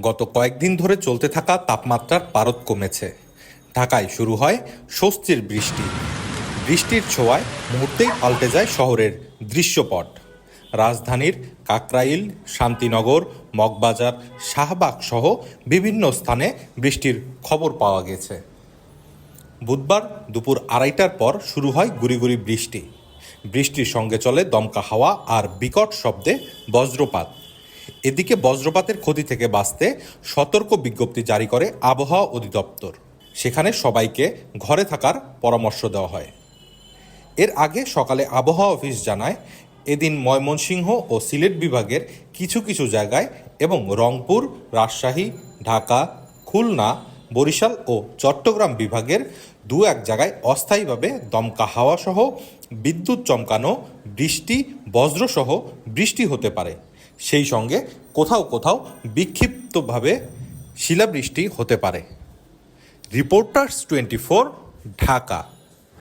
গত কয়েকদিন ধরে চলতে থাকা তাপমাত্রার পারদ কমেছে। ঢাকায় শুরু হয় স্বস্তির বৃষ্টি। বৃষ্টির ছোঁয়ায় মুহূর্তেই পাল্টে যায় শহরের দৃশ্যপট। রাজধানীর কাকরাইল, শান্তিনগর, মগবাজার, শাহবাগ সহ বিভিন্ন স্থানে বৃষ্টির খবর পাওয়া গেছে। বুধবার দুপুর আড়াইটার পর শুরু হয় গুড়ি বৃষ্টি। বৃষ্টির সঙ্গে চলে দমকা হাওয়া আর বিকট শব্দে বজ্রপাত। এদিকে বজ্রপাতের ক্ষতি থেকে বাঁচতে সতর্ক বিজ্ঞপ্তি জারি করে আবহাওয়া অধিদপ্তর। সেখানে সবাইকে ঘরে থাকার পরামর্শ দেওয়া হয়। এর আগে সকালে আবহাওয়া অফিস জানায়, এদিন ময়মনসিংহ ও সিলেট বিভাগের কিছু কিছু জায়গায় এবং রংপুর, রাজশাহী, ঢাকা, খুলনা, বরিশাল ও চট্টগ্রাম বিভাগের দু এক জায়গায় অস্থায়ীভাবে দমকা হাওয়াসহ বিদ্যুৎ চমকানো, বৃষ্টি, বজ্রসহ বৃষ্টি হতে পারে। সেই সঙ্গে কোথাও কোথাও বিক্ষিপ্তভাবে শিলাবৃষ্টি হতে পারে। Reporters twenty four Dhaka.